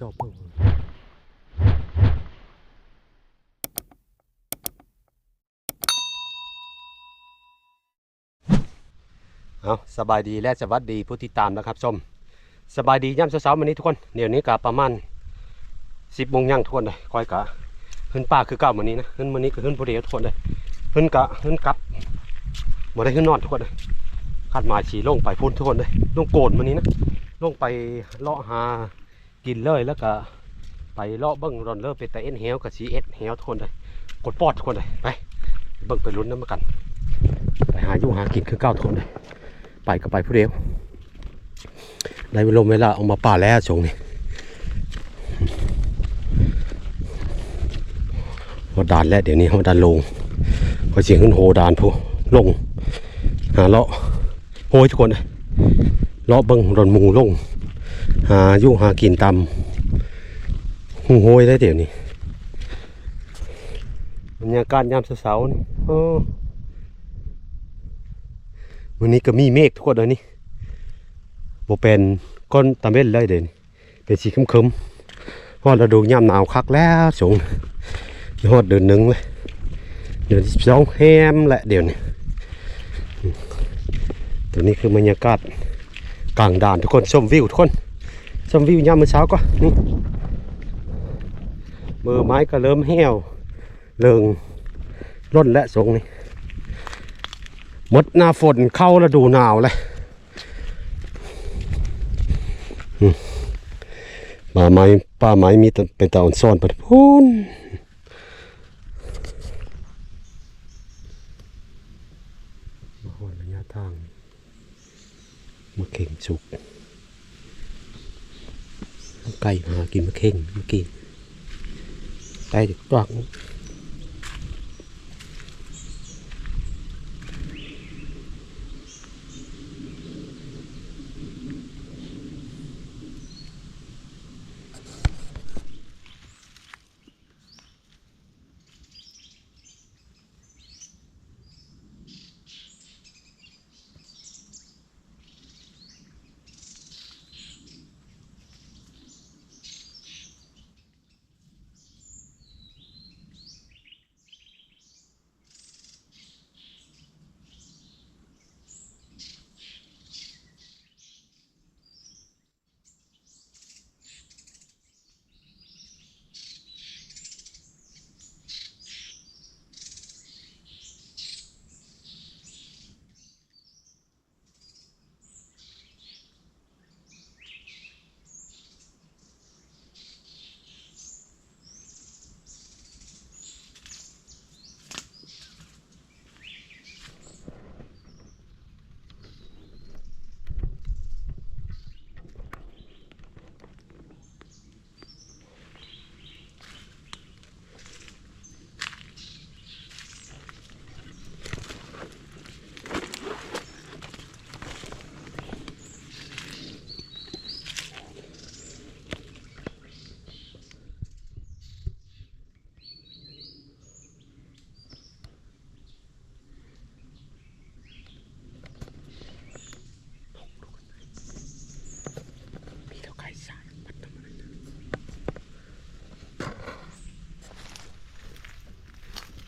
จบเอาสบายดีและสวัสดีผู้ติดตามนะครับชม สบายดีย่ำเช้าๆวันนี้ทุกคนเดี๋ยวนี้ก็ประมาณสิบโมงย่างทุกคนเลยคอยกะขึ้นป่าคือเก่าวันนี้นะขึ้นวันนี้ก็ขึ้นผู้เดียวทุกคนเลยขึ้นกะขึ้นกลับบ่ได้ขึ้นนอนทุกคนเลยคาดหมายฉีลงไปพุ่นทุกคนเลยลงโกนวันนี้นะลงไปเลาะหา กินเลยแล้วก็ไปเลาะเบิ้งรอนเลอไปแต่เอ็นเฮลกับซีเอสเฮลทุกคนเลยกดปอดทุกคนเลยไปเบิ้งไปลุ้นน้ำมากัน ไปหาอยู่หากินคือเก้าทุกคนเลยไปก็ไปผู้เดียวได้เวลาเวลาเอามาป่าแล้วชงนี่ฮอดานแล้วเดี๋ยวนี้ฮอดานลงพอเสียงขึ้นโหดานผู้ลงหาเลาะโหยทุกคนเลยเลาะเบิ้งรอนมูลง หาอยู่หากินตำหูโหยได้เดี๋ยวนี้บรรยากาศยามเช้าๆนี่วันนี้ก็มีเมฆทุกคนเลยนี่โบเป็นก้อนตะเม็ดเลยเดี๋ยวนี้เป็นสีครึมๆเพราะเราดูยามหนาวคักแล้วสงฮอดเดือนหนึ่งเลยเดือนสิบสองแฮมแหละเดี๋ยวนี้ตัวนี้คือบรรยากาศกลางด่านทุกคนชมวิวทุกคน ชมวิวยามมื้อเช้าก็นี่มือไม้ก็เริ่มแห้วเริงร่นและทรงนี่หมดหน้าฝนเข้าฤดูหนาวเลยป่าไม้ป่าไม้มีแต่เป็นตาอ่อนซ่อนไปพูนมาหอดระยะทางมะเข่งสุก ไก่หากินมะเข่งเมื่อกี้ไก่กวัก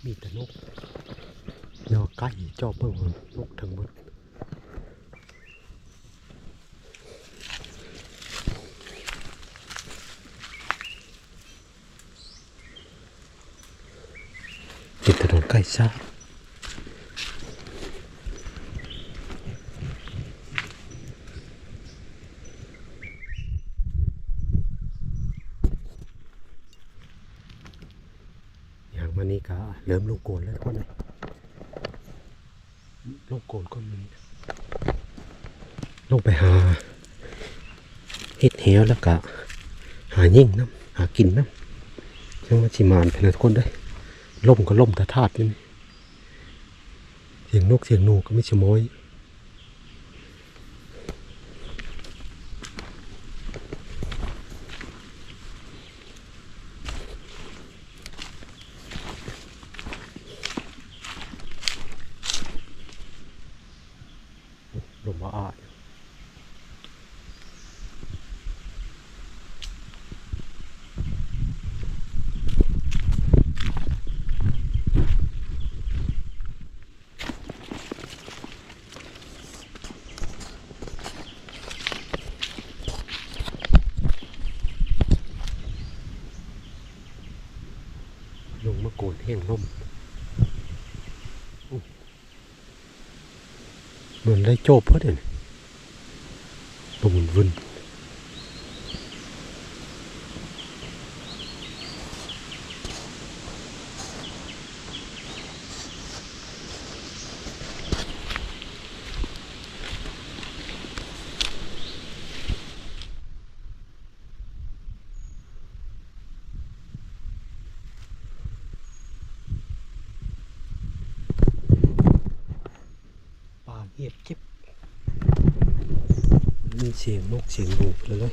มีแต่นกยอไก่จอบเบิ่งนกทั้งหมดติดถนนไก่ซาอย่างวันนี้ก็เริ่มลูกโกนแล้วทุกคนเลยลูกโกนก็มีลงไปหาเฮ็ดเหวแล้วก็หายิ่งน้ำหากินน้ำยังมาชิมานเป็นทุกคนเลยล่มก็ล่มตะทาดอยู่นี่เสียงนกเสียงหนูก็ไม่ชะม้อย่งลมเหมือนได้โจบเพื่อเดี๋ย เสียงนกเสียงบูกเลย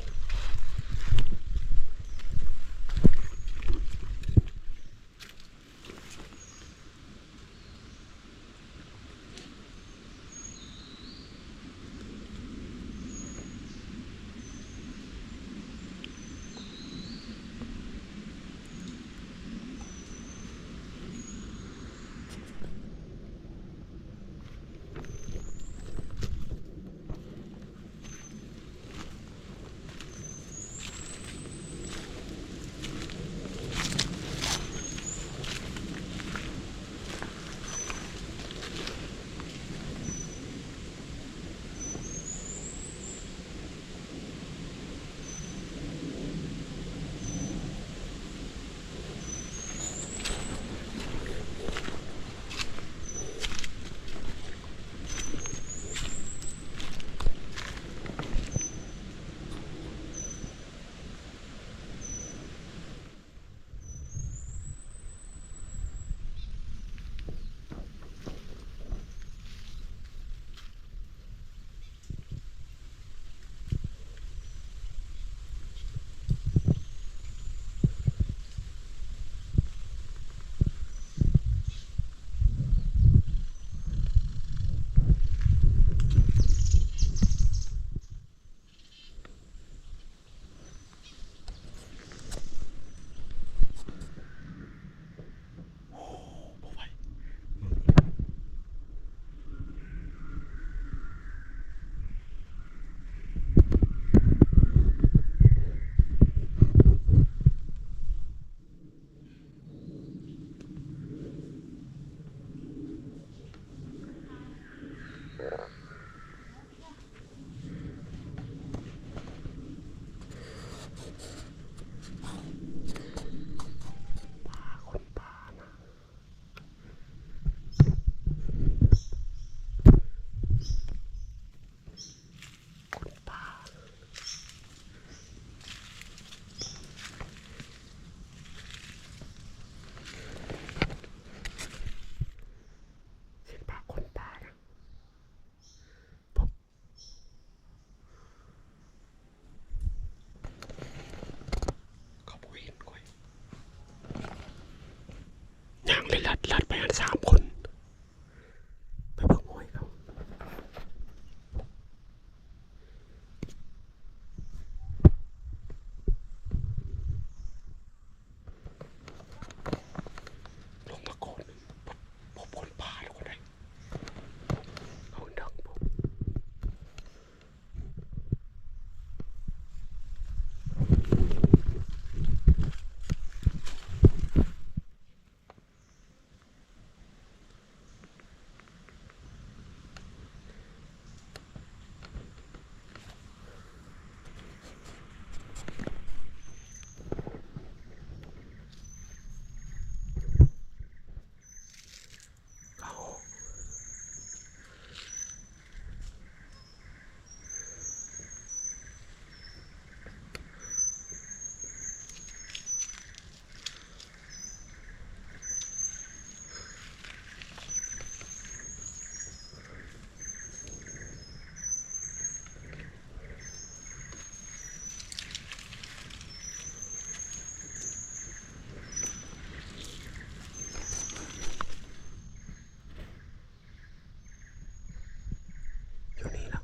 Your Nina.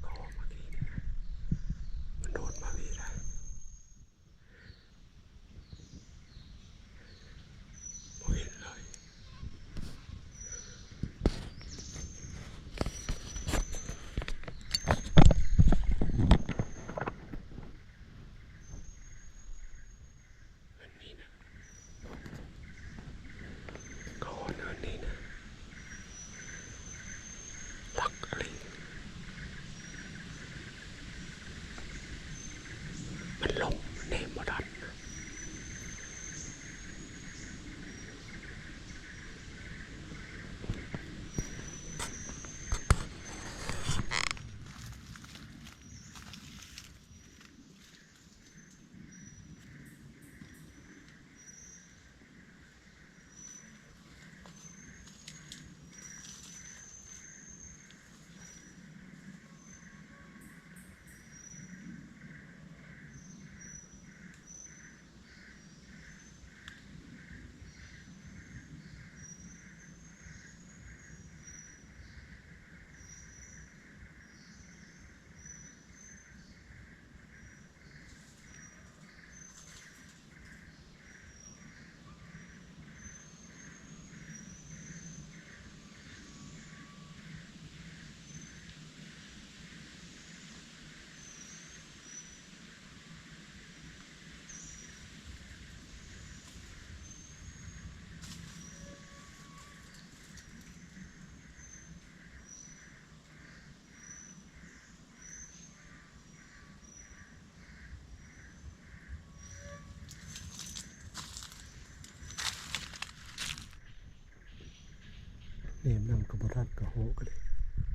นี่นำกระบทัดกระโหกเลย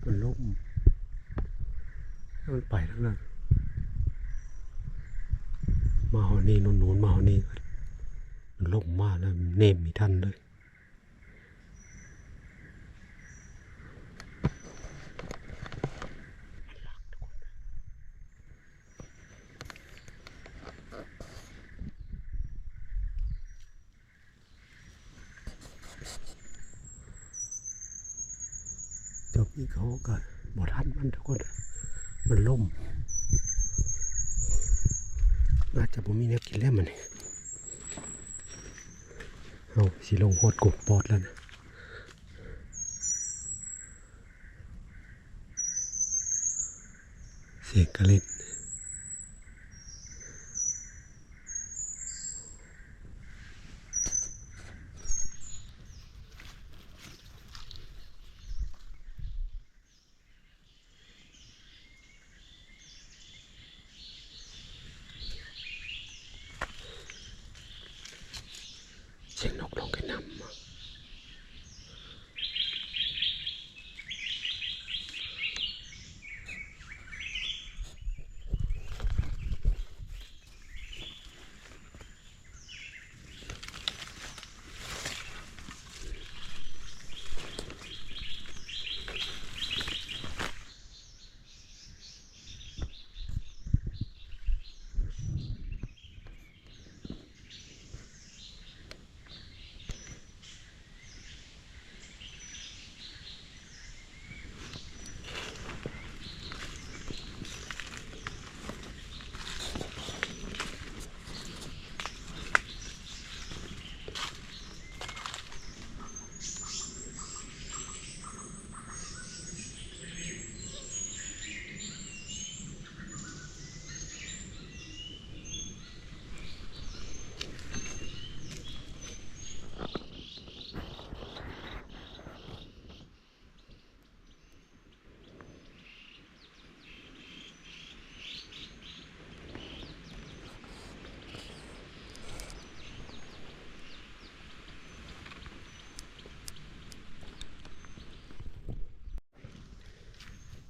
มันล่มมันไปทั้งนั้น มาหอนี่นนนูนมาหอนี่มันล่มมากแล้วเนมมีท่านเลย จบอีกเขาก็บ่ทันมันทุกคน มันล่ม น่าจะบ่มี แล้วมันเอาสีลงโหดกบปอดแล้วนะเสียกระเล็ดเสียงนกลงกันนำมา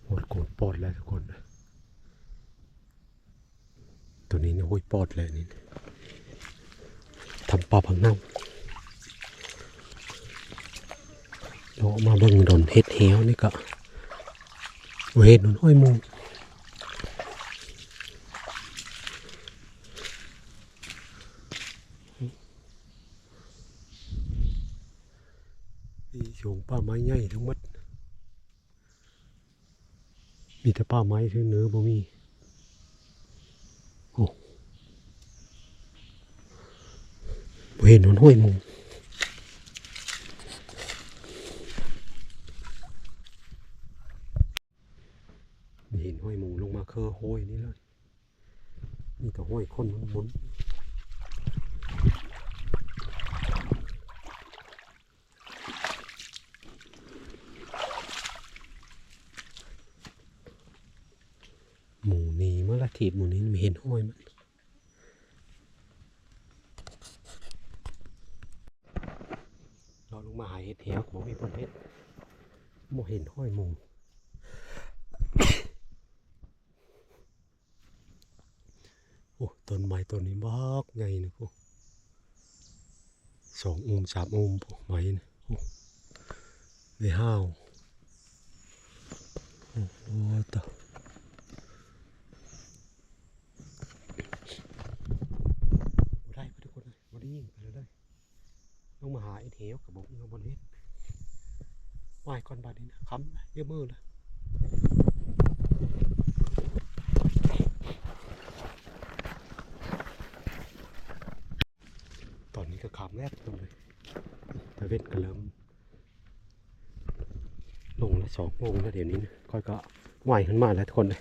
โหดกบปอดแล้วทุกคน ตัวนี้นะโอ้ยปอดเลยนี่ทำปลาพังเน่าเรามาเบิ่งดนเฮ็ดแหวนี่ก็เวทนนห้อยมูนี่โฉงป้าไม้ใหญ่ทั้งหมดมีแต่ป้าไม้ที่เนื้อบ่มี โอ้บ่เห็ นหนห้อยมูมีเห็นห้อยหมูลงมาเคอห้อยนี่เลยมีแต่ห้อยคนมันหมุนหมูนีเมื่อละทีบหมูนี้ไม่เห็นห้อยมัน เราลงมาหาเห็ดแหวของมีคนเห็ดโม เห็นห้อยหมูโอ้ต้นไม้ต้นนี้บากไงนะพวกสองอุมสามอุมพวกไม้นะโอ้ในห้าวโอ้โหตะบ่ได้ปทุกคนเลยบ่ได้ยิ่งไปเลยเลยลงมาหาไอ้เหวกับบอกเงาบนเฮ็ด ไหวก่อนบาดนี้นะค้ำเยอะมือเลยตอนนี้ก็ค้ำแรกลงเลยแต่เวทก็เริ่มลงแล้วสองโมงแล้วเดี๋ยวนี้นะค่อยก็ไหวขึ้นมาแล้วทุกคนเลย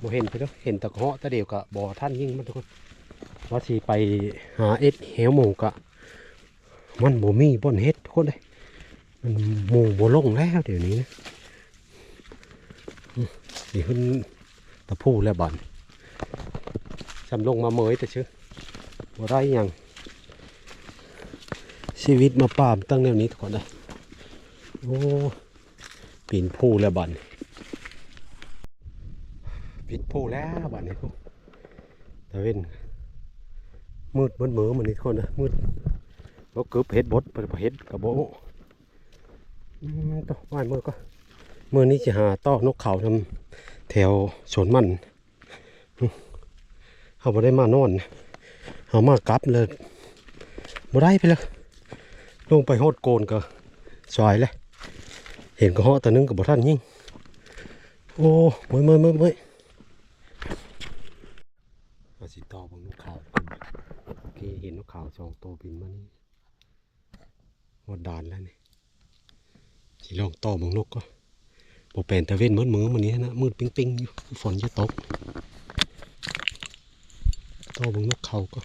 บ่เห็นไปแล้วเห็นตะเหาะตะเดียวกับบ่อท่านยิ่งมันทุกคนว่าสีไปหาเอ็ดเหวหมูกะมันบ่มีบ่อนเฮ็ดทุกคนเลย มันหมู่บ่ลงแล้วเดี๋ยวนี้นะอืมนี่ขึ้นตะพูแล้วบ่อนจำลงมาเมยแต่ชื่อบ่ได้ยังชีวิตมาป่ามตั้งแนวนี้ทุกคนเลยโอ้ปีนผู้แล้วบัดนปิดผู้แล้วบัดนี้พวกตะเวนมืดมืดเหมือมันนี่ทุกคนนะมืดก็เกือบเฮ็ดบดไปเฮ็ดกระโบ ต่อว่ายมือก็มือนี้จะหาต้อนกเขาทำแถวสวนมันอืมเขาบ่ได้มานอนเขามากลับเลยบ่ได้ไปเลยลงไปโหดโกนก็ซอยเลยเห็นก็เหาะตัวหนึงกับบ่ทันยิ่งโอ้เมื่อยเมื่อยเมื่อยเมื่อยมาสิต่อบงนกเขาก่อนโอเคเห็นนกเขาสองตัวบินมานี่หมดด่านแล้วนี่ สิลองต่อเบงนกก็บ่เป็นตะเว้นมืดมือมันนี้นะมืดปิ้งปิ้งอยู่ฝนจะตกต่อเบงนกเขาก็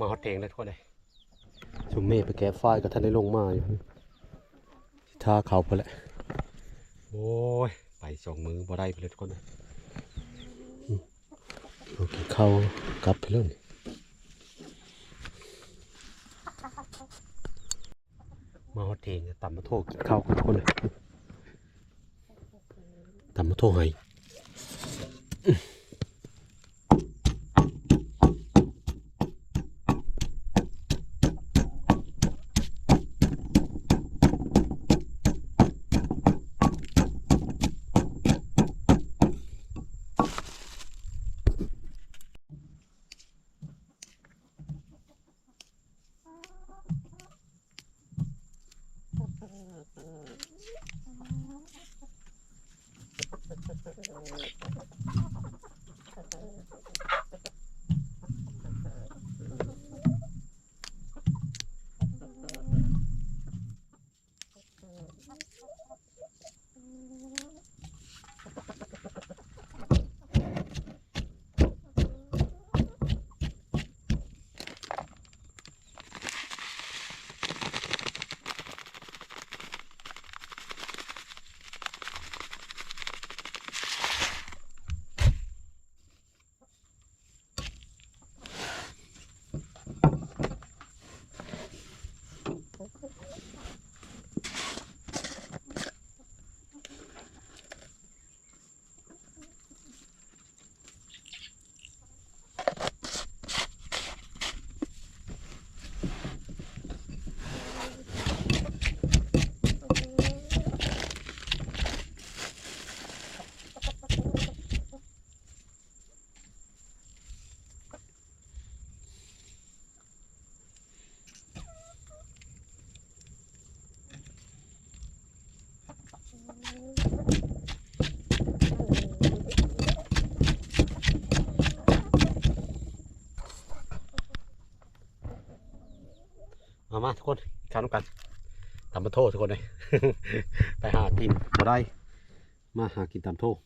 มาฮอตเองเลยทุกคนเลยชุมเมฆไปแกะฝ้ายกับท่านได้ลงมาอยู่ท่าเขาไปแหละโอ้ยไปสองมือบ่ได้ไปเลยทุกคนเลยอืมโอเคเข้ากลับไปเลยนี่มาฮอตเองตำมาโทษกินข้าวกับทุกคนเลยตำมาโทษให้ Thank you. กันตำมาโทษทุกคนเลยไปหากินบ่ได้ มาหากินตำโทษ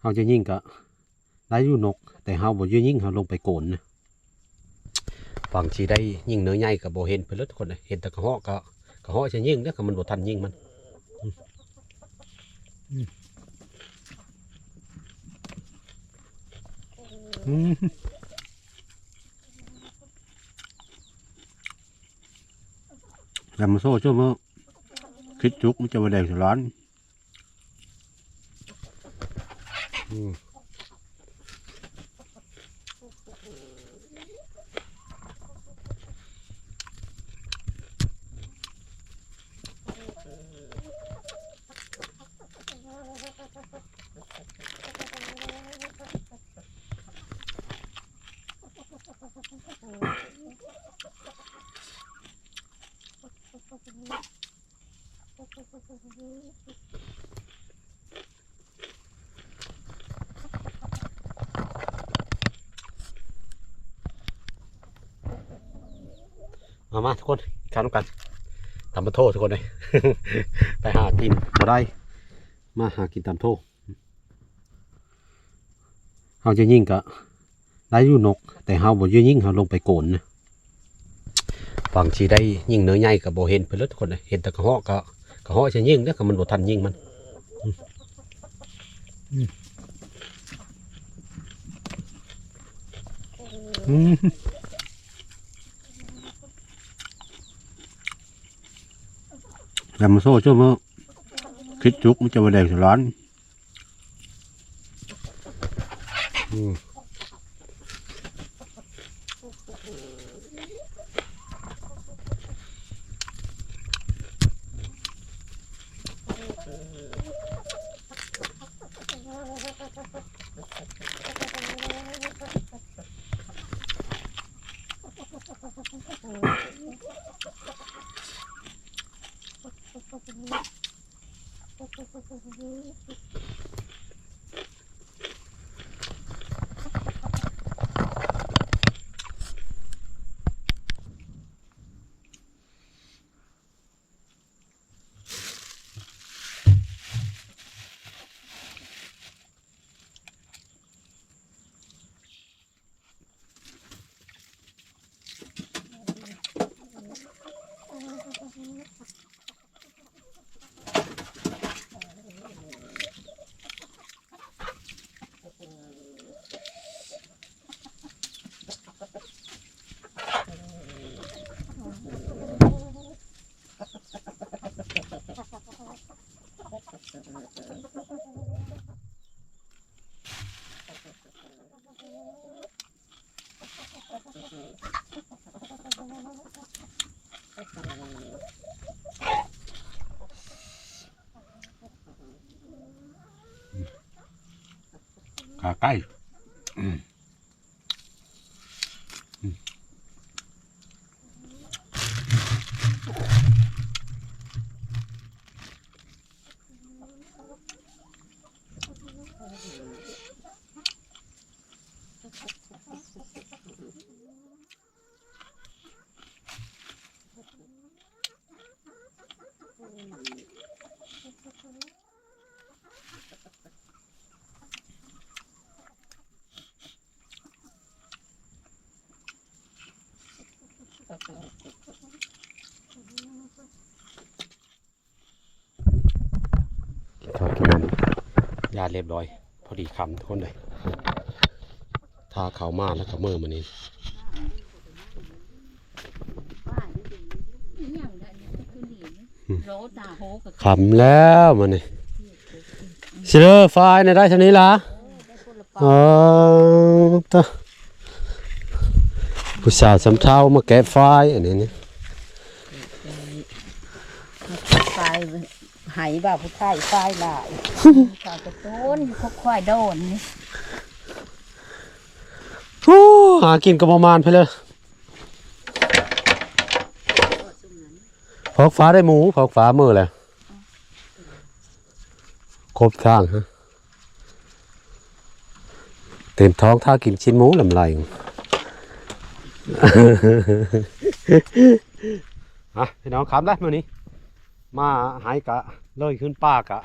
เอาจะยิ่งกะได้อยู่นก แต่เฮาบ่อยู่ยิ่งเฮาลงไปโกนนะฝั่งสิได้ยิ่งเนื้อใหญ่ก็บ่เห็นเพิ่นเลยทุกคนเลยเห็นแต่กระเหาะก็กระเหาะจะยิ่งเด้อก็มันบ่ทันยิ่งมันอืม อืมอืมแล้วมาโซ่ช่วงมื่อคิดจุกมันจะมาแดงสร้อนอืม มามาทุกคนข้าวน้ำกันตำมาโทษทุกคนเลย ไปหากินมาได้ มาหากินตำโทษเฮาจะยิ่งกะได้อยู่นก แต่เฮาบ่อยู่ยิ่งเฮาลงไปโกนนะฝั่งสีได้ยิ่งเนื้อใหญ่กับบ่เห็นเพิ่นเลยทุกคนเลยเห็นแต่กระเหาะก็กระเหาะจะยิ่งเด้อก็มันบ่ทันยิ่งมันอืม อืมอืมแล้วมาโซ่ช่วงมื้อคิดจุกมันจะมาแดงสร้อน Thank you. อืมขาใกล้อืมอืมกินข้าวกินน้ำยาเรียบร้อย พอดีคำทุกคนเลยทาเขาวมาแล้วก็เมื่อมันนี้โรตาโฮกับขำแล้วมันนี่สิเลอร์ไฟล์เนี่ยได้เท่านี้ละเออตะผู้สาวสำเทามาแกะไฟอันนี้นี่ไฟหายบ่าผู้ชายไฟหลาย ชาวกระต้นเขาควายโดนนี่โอ้หากินกับประมาณไปเลยพอกฟ้าได้หมูพอกฟ้ามือเลยครบทางฮะเต็มท้องถ้ากินชิ้นหมูลำไรอะพี่น้องครับได้มื่อนี้ มาหายกะเลยขึ้นป้ากะ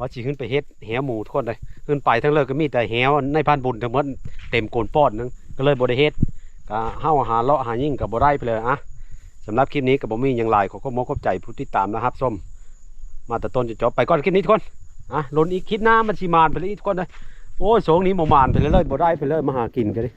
ว่าสิขึ้นไปเฮ็ดแหวหมูทุกคนเลยขึ้นไปทั้งเลิกก็มีแต่แหวในพันบุญทั้งหมดเต็มโกนป้อนนึงก็เลยบ่ได้เฮ็ดก็เฮาหาเลาะหายิ่งก็บ่ได้ไปเลยอะสำหรับคลิปนี้ก็บ่มีหยังหลายขอขอบคุณขอบใจผู้ติดตามนะครับส้มมาแต่ต้นจนจบไปก่อนคลิปนี้ทุกคนอะล้นอีกคลิปหน้ามันสิมานไปเลยทุกคนเลยโอ้ยโสงนี้บ่มานไปเลยเลยบ่ได้ไปเลยมาหากินกันดิ